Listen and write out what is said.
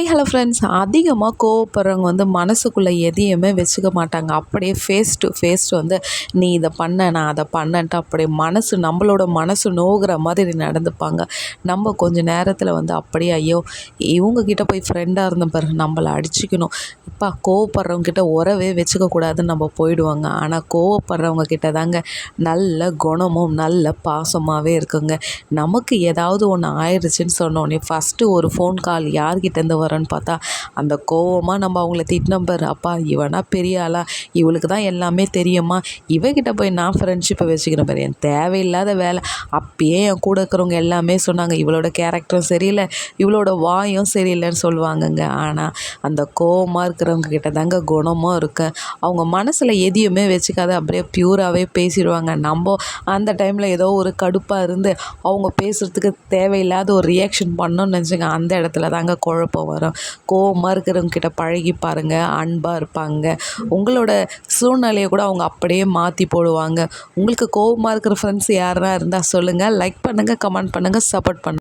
Hi hello friends அதிகமாக கோவப்படுறவங்க வந்து மனசுக்குள்ளே எதையுமே வச்சுக்க மாட்டாங்க. அப்படியே ஃபேஸ் டு ஃபேஸ் வந்து நீ இதை பண்ண நான் அதை பண்ணன்ட்டு அப்படியே மனசு நம்மளோட மனசு நோகிற மாதிரி நடந்துப்பாங்க. நம்ம கொஞ்சம் நேரத்தில் வந்து அப்படியே ஐயோ இவங்கக்கிட்ட போய் ஃப்ரெண்டாக இருந்த பாரு நம்மளை அடிச்சுக்கணும். இப்போ கோவப்படுறவங்கிட்ட உறவே வச்சுக்கக்கூடாதுன்னு நம்ம போயிடுவாங்க. ஆனால் கோவப்படுறவங்க கிட்ட தாங்க நல்ல குணமும் நல்ல பாசமாகவே இருக்குங்க. நமக்கு ஏதாவது ஒன்று ஆயிடுச்சுன்னு சொன்னோடனே ஃபஸ்ட்டு ஒரு ஃபோன் கால் யார்கிட்டேருந்து வரேன்னு பார்த்தா அந்த கோவமாக நம்ம அவங்கள திட்டினோம் பாரு அப்பா இவனா பெரிய ஆளா இவளுக்கு தான் எல்லாமே தெரியுமா? இவகிட்ட போய் நான் ஃப்ரெண்ட்ஷிப்பை வச்சுக்கிறேன் பாரு என் தேவையில்லாத வேலை. அப்பயே என் கூட இருக்கிறவங்க எல்லாமே சொன்னாங்க இவளோட கேரக்டரும் சரியில்லை இவளோட வாயும் சரியில்லைன்னு சொல்லுவாங்கங்க. ஆனால் அந்த கோவமாக இருக்கிறவங்க கிட்ட தாங்க குணமும் இருக்கு அவங்க மனசில் எதையுமே வச்சுக்காத அப்படியே ப்யூராகவே பேசிடுவாங்க. நம்ம அந்த டைமில் ஏதோ ஒரு கடுப்பாக இருந்து அவங்க பேசுகிறதுக்கு தேவையில்லாத ஒரு ரியாக்ஷன் பண்ணோன்னு நினச்சிங்க அந்த இடத்துல தாங்க குழப்பம் வரும். கோவமாக இருக்கிறவங்க கிட்ட பழகி பாருங்கள் அன்பாக இருப்பாங்க. உங்களோட சூழ்நிலையை கூட அவங்க அப்படியே மாற்றி போடுவாங்க. உங்களுக்கு கோவமாக இருக்கிற ஃப்ரெண்ட்ஸ் யாருனா இருந்தால் சொல்லுங்கள் லைக் பண்ணுங்கள் கமெண்ட் பண்ணுங்கள் சப்போர்ட் பண்ணுங்கள்